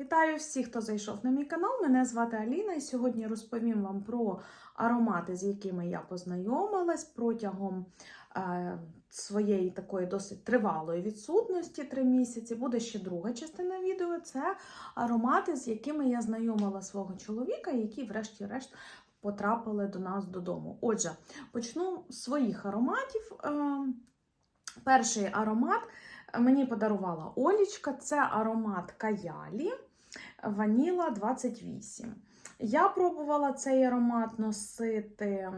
Вітаю всіх, хто зайшов на мій канал. Мене звати Аліна, і сьогодні розповім вам про аромати, з якими я познайомилась протягом е, своєї такої досить тривалої відсутності 3 місяці. Буде ще друга частина відео. Це аромати, з якими я знайомила свого чоловіка, які, врешті-решт, потрапили до нас додому. Отже, почну з своїх ароматів. Е, перший аромат. Мені подарувала Олічка, це аромат Каялі Ваніла 28. Я пробувала цей аромат носити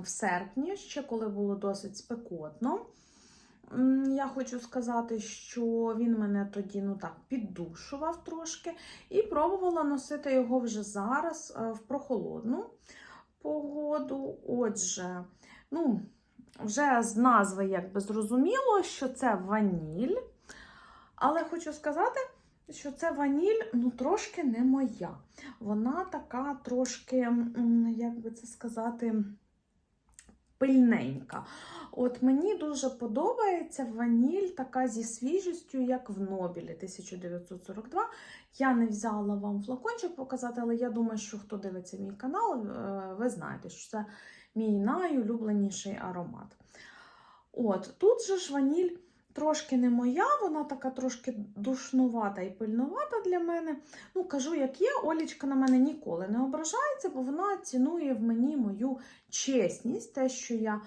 в серпні, ще коли було досить спекотно. Я хочу сказати, що він мене тоді ну так піддушував трошки, і пробувала носити його вже зараз е, в прохолодну погоду. Отже, ну, вже з назви якби зрозуміло, що це ваніль. Але хочу сказати, що це ваніль ну, трошки не моя. Вона така трошки, як би це сказати, пильненька. От мені дуже подобається ваніль така зі свіжістю, як в Нобілі 1942. Я не взяла вам флакончик показати, але я думаю, що хто дивиться мій канал, е, ви знаєте, що це мій найулюбленіший аромат. От, тут же ж ваніль трошки не моя, вона така трошки душнувата і пильнувата для мене. Ну, кажу, як є, Олічка на мене ніколи не ображається, бо вона цінує в мені мою чесність, те, що я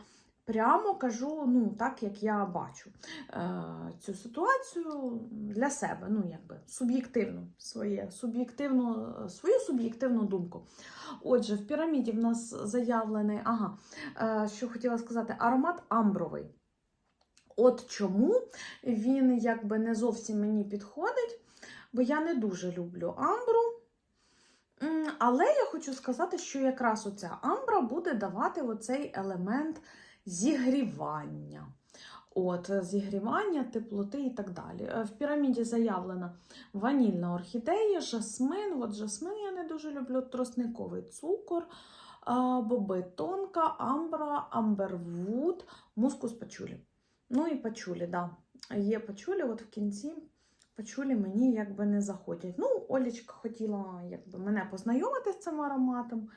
прямо кажу, ну, так, як я бачу е, цю ситуацію для себе, ну, якби суб'єктивно, своє, суб'єктивну, свою суб'єктивну думку. Отже, в піраміді в нас заявлений, ага, е, що хотіла сказати, аромат амбровий. От чому він якби не зовсім мені підходить, бо я не дуже люблю амбру. Але я хочу сказати, що якраз оця амбра буде давати оцей елемент зігрівання. От, зігрівання, теплоти і так далі. Е, В піраміді заявлена ванільна орхідея, жасмин. От жасмин я не дуже люблю, тросниковий цукор, боби тонка, амбра, амбервуд, мускус пачулі. Ну і пачулі, да. Є пачулі, от в кінці пачулі мені якби не заходять. Ну, Олічка хотіла якби, мене познайомити з цим ароматом.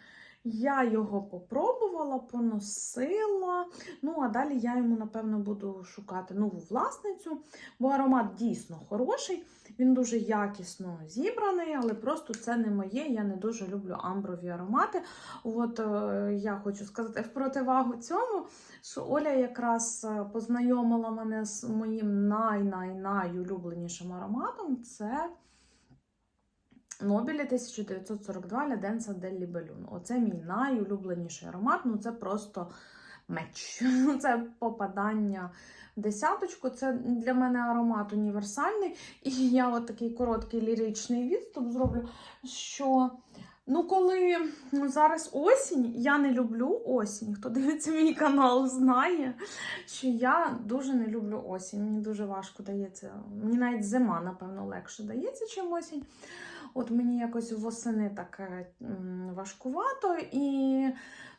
Я його попробувала, поносила. Ну, а далі я йому, напевно, буду шукати нову власницю, бо аромат дійсно хороший, він дуже якісно зібраний, але просто це не моє. Я не дуже люблю амброві аромати. От е, я хочу сказати в противагу цьому, що Оля якраз е, познайомила мене з моїм най-най-найулюбленішим ароматом. Це Нобілі 1942 Ляденса Дель Лібелюн. Оце мій найулюбленіший аромат. Ну це просто меч. Це попадання в десяточку. Це для мене аромат універсальний. І я от такий короткий ліричний відступ зроблю, що. Ну, коли зараз осінь, я не люблю осінь. Хто дивиться мій канал, знає, що я дуже не люблю осінь. Мені дуже важко дається. Мені навіть зима, напевно, легше дається, чим осінь. От мені якось восени так е, важкувато. І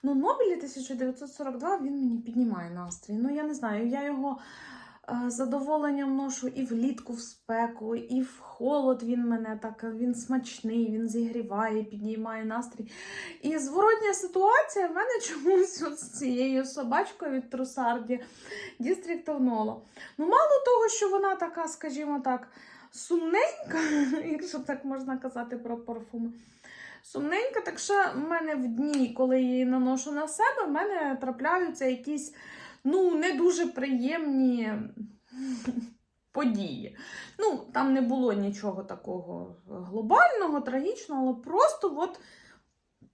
ну, Нобілі 1942 він мені піднімає настрій. Ну, я не знаю, я його е, задоволенням ношу і влітку в спеку, і в холод він мене так, він смачний, він зігріває, піднімає настрій. І зворотня ситуація в мене чомусь от з цією собачкою від Трусарді Nolo. Ну, мало того, що вона така, скажімо так, сумненька, якщо так можна казати про парфуми. Сумненька, так що в мене в дні, коли я її наношу на себе, в мене трапляються якісь ну, не дуже приємні події. Ну, там не було нічого такого глобального, трагічного, але просто от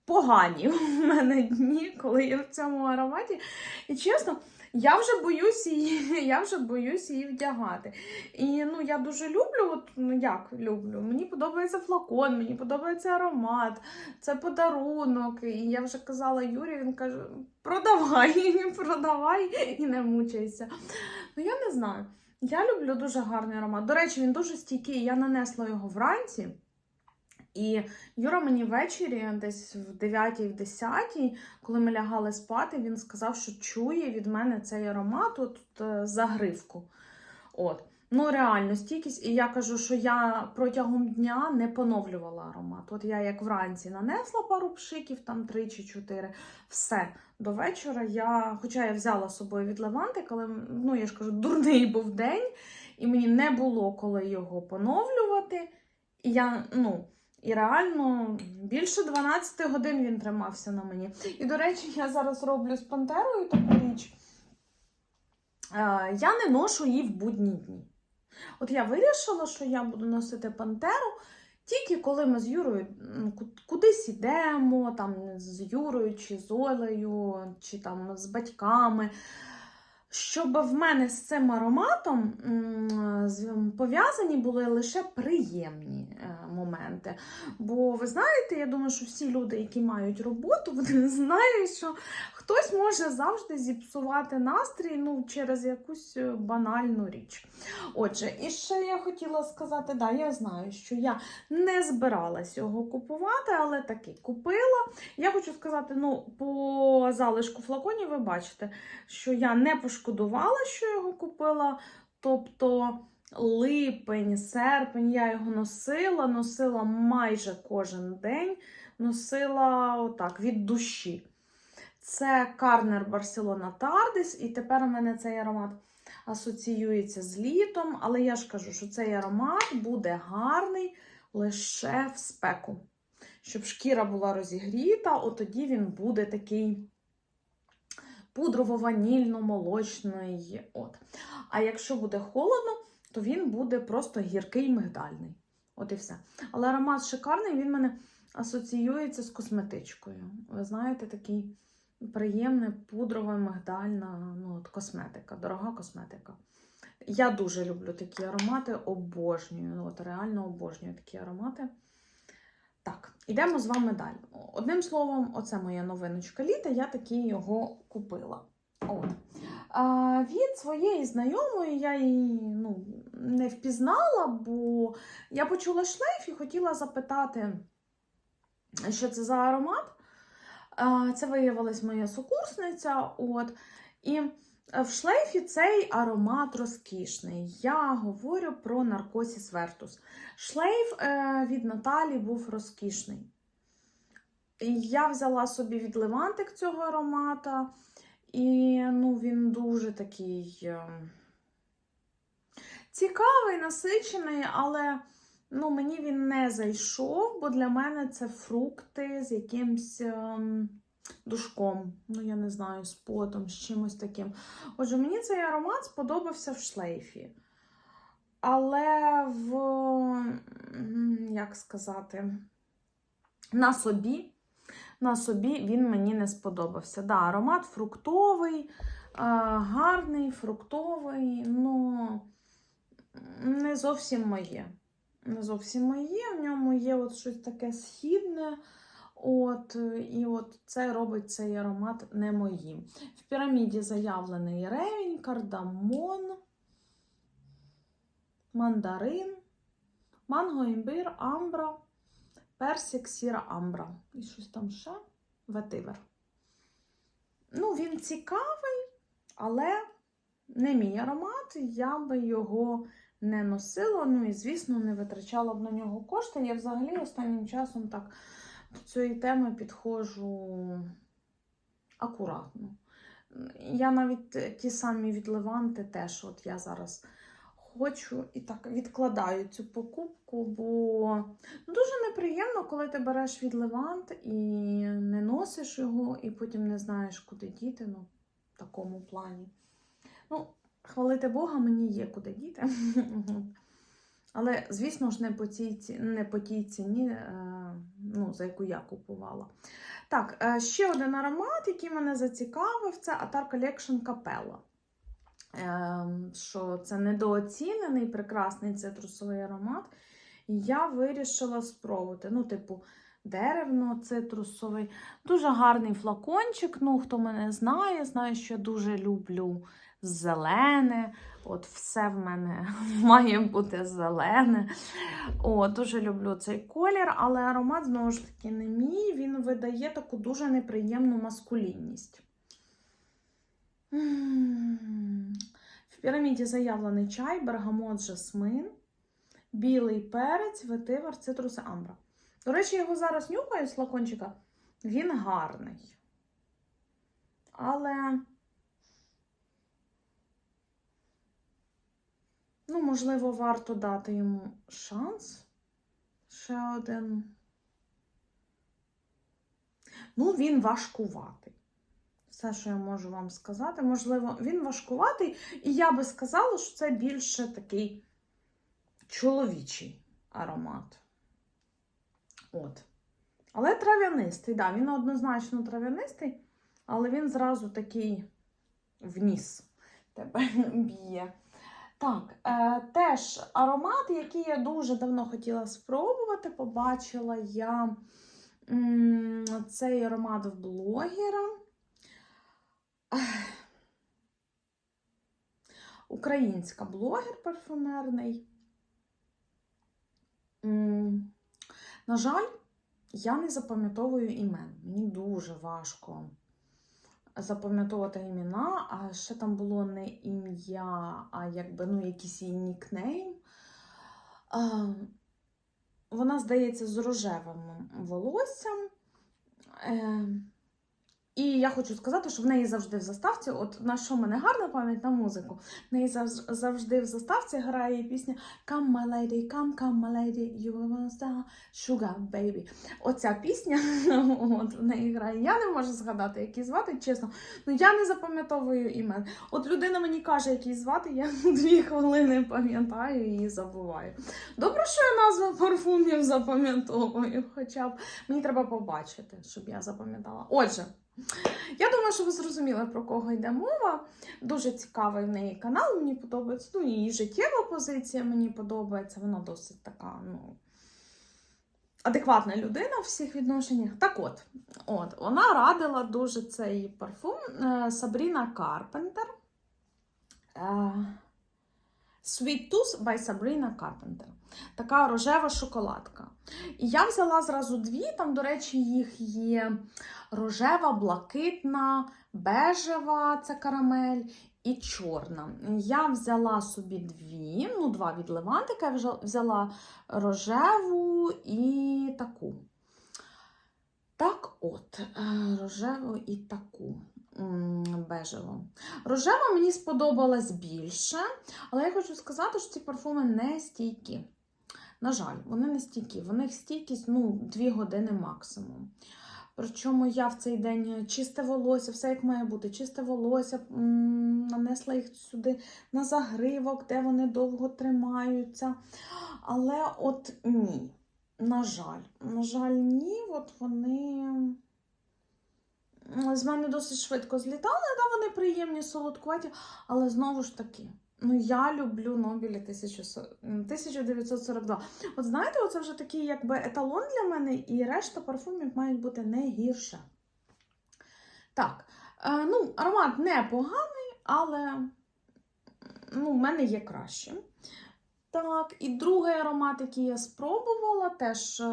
погані в мене дні, коли я в цьому ароматі. І чесно, я вже боюсь її, я вже боюсь її вдягати. І ну, я дуже люблю, от, ну як люблю, мені подобається флакон, мені подобається аромат, це подарунок. І я вже казала Юрі, він каже: продавай, продавай і не мучайся. Ну, я не знаю. Я люблю дуже гарний аромат. До речі, він дуже стійкий. Я нанесла його вранці. І Юра мені ввечері, десь в 9 в 10, коли ми лягали спати, він сказав, що чує від мене цей аромат от, е, загривку. От. Ну, реально, стійкість, і я кажу, що я протягом дня не поновлювала аромат. От я як вранці нанесла пару пшиків, там три чи чотири, все. До вечора я, хоча я взяла з собою від левантик, але ну, я ж кажу, дурний був день, і мені не було коли його поновлювати. І я, ну, і реально більше 12 годин він тримався на мені. І, до речі, я зараз роблю з пантерою таку річ. Е, Я не ношу її в будні дні. От я вирішила, що я буду носити пантеру тільки коли ми з Юрою кудись йдемо, там з Юрою, чи з Олею, чи там з батьками. Щоб в мене з цим ароматом пов'язані були лише приємні е, моменти. Бо ви знаєте, я думаю, що всі люди, які мають роботу, вони знають, що хтось може завжди зіпсувати настрій ну, через якусь е, банальну річ. Отже, і ще я хотіла сказати, да, я знаю, що я не збиралась його купувати, але таки купила. Я хочу сказати, ну, по залишку флаконів ви бачите, що я не пошкодувала, що його купила. Тобто липень, серпень я його носила, носила майже кожен день, носила отак від душі. Це Карнер Барселона Тардис, і тепер у мене цей аромат асоціюється з літом, але я ж кажу, що цей аромат буде гарний лише в спеку. Щоб шкіра була розігріта, от тоді він буде такий пудрово-ванільно-молочний. От. А якщо буде холодно, то він буде просто гіркий мигдальний. От і все. Але аромат шикарний, він мене асоціюється з косметичкою. Ви знаєте, такий приємний пудрова мигдальна ну, от косметика, дорога косметика. Я дуже люблю такі аромати, обожнюю. От реально обожнюю такі аромати. Так, ідемо з вами далі. Одним словом, оце моя новиночка літа, я таки його купила. От. А, від своєї знайомої я її ну, не впізнала, бо я почула шлейф і хотіла запитати, що це за аромат. А, Це виявилась моя сукурсниця. От. І в шлейфі цей аромат розкішний. Я говорю про Наркосіс Вертус. Шлейф е, від Наталі був розкішний. Я взяла собі від Левантик цього аромата, і ну, він дуже такий е, цікавий, насичений, але ну, мені він не зайшов, бо для мене це фрукти з якимсь ем, душком. Ну, я не знаю, з потом, з чимось таким. Отже, мені цей аромат сподобався в шлейфі. Але в, як сказати, на собі, на собі він мені не сподобався. Да, аромат фруктовий, е, гарний, фруктовий, ну не зовсім моє. Не зовсім моє. В ньому є от щось таке східне. От, і от це робить цей аромат не моїм. В піраміді заявлений ревінь, кардамон, мандарин, манго, імбир, амбра, персик, сіра амбра. І щось там ще ветивер. Ну, він цікавий, але не мій аромат. Я би його не носила. Ну і, звісно, не витрачала б на нього кошти. Я взагалі останнім часом так до цієї теми підходжу акуратно. Я навіть ті самі від Леванти теж, от я зараз хочу і так відкладаю цю покупку, бо дуже неприємно, коли ти береш від Левант і не носиш його, і потім не знаєш, куди діти. Ну, в такому плані. Ну, хвалити Бога, мені є куди діти. Але, звісно ж, не по тій ціні, е, ну, за яку я купувала. Так, е, ще один аромат, який мене зацікавив, це Atar Collection Capella. Е, Що це недооцінений прекрасний цитрусовий аромат. Я вирішила спробувати. Ну, типу, деревно-цитрусовий. Дуже гарний флакончик. Ну, хто мене знає, знає, що я дуже люблю зелене. От все в мене має бути зелене. О, дуже люблю цей колір, але аромат, знову ж таки, не мій. Він видає таку дуже неприємну маскулінність. В піраміді заявлений чай, бергамот, жасмин, білий перець, ветивер, цитруси, амбра. До речі, я його зараз нюхаю з флакончика. Він гарний. Але, ну, можливо, варто дати йому шанс. Ще один. Ну, він важкуватий. Все, що я можу вам сказати. Можливо, він важкуватий, і я би сказала, що це більше такий чоловічий аромат. От. Але трав'янистий, да, він однозначно трав'янистий, але він зразу такий вніс тебе б'є. Так, е, теж аромат, який я дуже давно хотіла спробувати, побачила я м, цей аромат в блогера. Українська блогер парфумерний. М, На жаль, я не запам'ятовую імен. Мені дуже важко запам'ятовувати імена, а ще там було не ім'я, а якби ну, якийсь її нікнейм. Вона, здається, з рожевим волоссям. І я хочу сказати, що в неї завжди в заставці, от на що мене гарна пам'ять на музику, в неї завж- завжди в заставці грає її пісня Come my lady, come, come my lady, you are star, sugar baby. Оця пісня от, в неї грає. Я не можу згадати, як її звати, чесно. Ну я не запам'ятовую імен. От людина мені каже, як її звати, я дві хвилини пам'ятаю і забуваю. Добре, що я назву парфумів запам'ятовую, хоча б мені треба побачити, щоб я запам'ятала. Отже. Я думаю, що ви зрозуміли, про кого йде мова. Дуже цікавий в неї канал, мені подобається. Ну, її життєва позиція мені подобається. Вона досить така, ну, адекватна людина в всіх відношеннях. Так от, от вона радила дуже цей парфум е, Сабріна Карпентер. Sweet Tooth by Sabrina Carpenter. Така рожева шоколадка. І я взяла зразу дві, там, до речі, їх є рожева, блакитна, бежева це карамель і чорна. Я взяла собі дві, ну, два від Левантика, я взяла рожеву і таку. Так от, е, рожеву і таку м, бежеву. Рожева мені сподобалась більше, але я хочу сказати, що ці парфуми не стійкі. На жаль, вони не стійкі. В них стійкість ну, 2 години максимум. Причому я в цей день чисте волосся, все як має бути, чисте волосся, нанесла їх сюди на загривок, де вони довго тримаються. Але от ні. На жаль, на жаль, ні, от вони з мене досить швидко злітали, да, вони приємні, солодкуваті, але знову ж таки, ну я люблю Нобілі 1942. От знаєте, оце вже такий якби еталон для мене, і решта парфумів мають бути не гірше. Так, е, ну, аромат непоганий, але ну, в мене є краще. Так, і другий аромат, який я спробувала, теж е,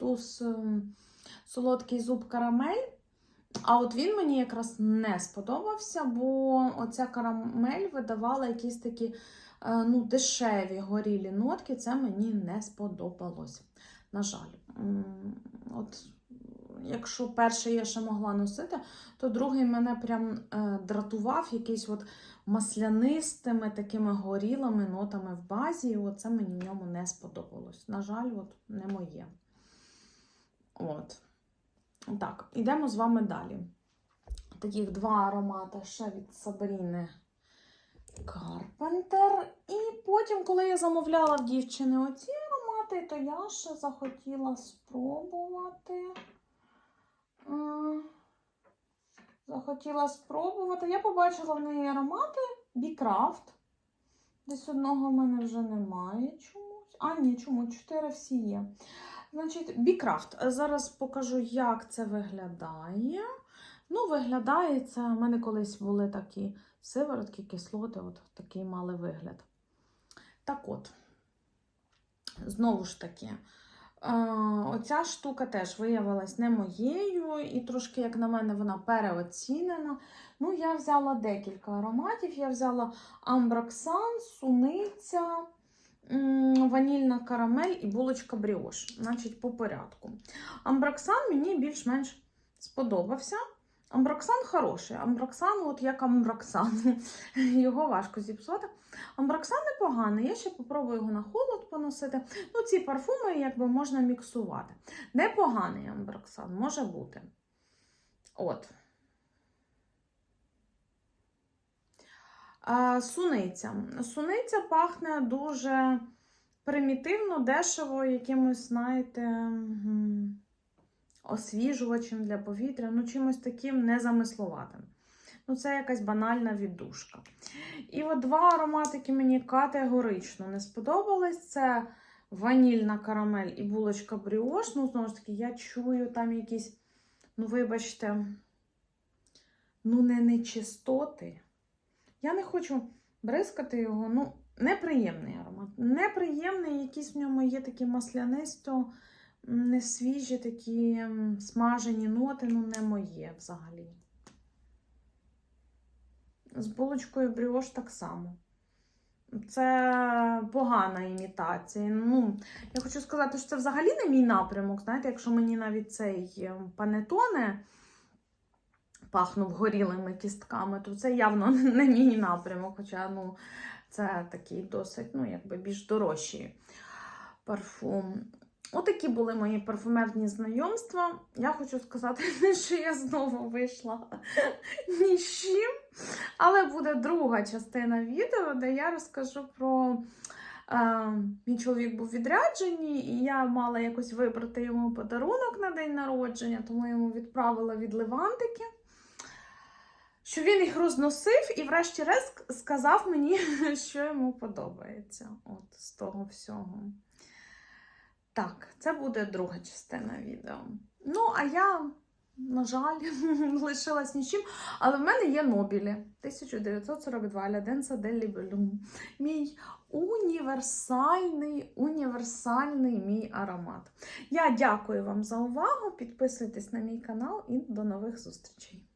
Tooth, е, солодкий зуб карамель. А от він мені якраз не сподобався, бо оця карамель видавала якісь такі е, ну, дешеві горілі нотки. Це мені не сподобалось. На жаль, от якщо перший я ще могла носити, то другий мене прям е, дратував якийсь от маслянистими такими горілими нотами в базі. І оце мені в ньому не сподобалось. На жаль, от не моє. От. Так, йдемо з вами далі. Таких два аромати ще від Сабріни Карпентер. І потім, коли я замовляла в дівчини оці аромати, то я ще захотіла спробувати. Захотіла спробувати. Я побачила в неї аромати Бікрафт. Десь одного в мене вже немає чомусь. А, ні, чому? Чотири всі є. Значить, Бікрафт. Зараз покажу, як це виглядає. Ну, виглядає це. У мене колись були такі сиворотки, кислоти, от такий мали вигляд. Так от, знову ж таки, Е, Оця штука теж виявилась не моєю, і трошки, як на мене, вона переоцінена. Ну, я взяла декілька ароматів. Я взяла амбраксан, суниця, ванільна карамель і булочка бріош. Значить, по порядку. Амбраксан мені більш-менш сподобався. Амбраксан хороший. Амбраксан, от як амбраксан. Його важко зіпсувати. Амбраксан непоганий. Я ще попробую його на холод поносити. Ну, ці парфуми якби можна міксувати. Непоганий амбраксан, може бути. От. А, суниця. Суниця пахне дуже примітивно, дешево, якимось, знаєте, освіжувачем для повітря, ну чимось таким незамисловатим. Ну, це якась банальна віддушка. І от два ароматики мені категорично не сподобались. Це ванільна карамель і булочка бріош. Ну, знову ж таки, я чую там якісь, ну, вибачте, ну, не нечистоти. Я не хочу бризкати його. Ну, неприємний аромат. Неприємний, якісь в ньому є такі маслянисто, м, не свіжі, такі смажені ноти, ну, не моє взагалі. З булочкою бріош так само. Це погана імітація. Ну, я хочу сказати, що це взагалі не мій напрямок. Знаєте, якщо мені навіть цей е, панетоне пахнув горілими кістками, то це явно не мій напрямок. Хоча ну, це такий досить, ну, якби більш дорожчий парфум. Отакі були мої парфумерні знайомства. Я хочу сказати, що я знову вийшла ні з чим. Але буде друга частина відео, де я розкажу про. Е, мій чоловік був відряджений, і я мала якось вибрати йому подарунок на день народження, тому я йому відправила від Левантики. Що він їх розносив і, врешті-решт, сказав мені, що йому подобається. От з того всього. Так, це буде друга частина відео. Ну, а я, на жаль, лишилась нічим. Але в мене є Нобілі 1942 Ляденса Деллі Белюм. Мій універсальний, універсальний мій аромат. Я дякую вам за увагу. Підписуйтесь на мій канал і до нових зустрічей.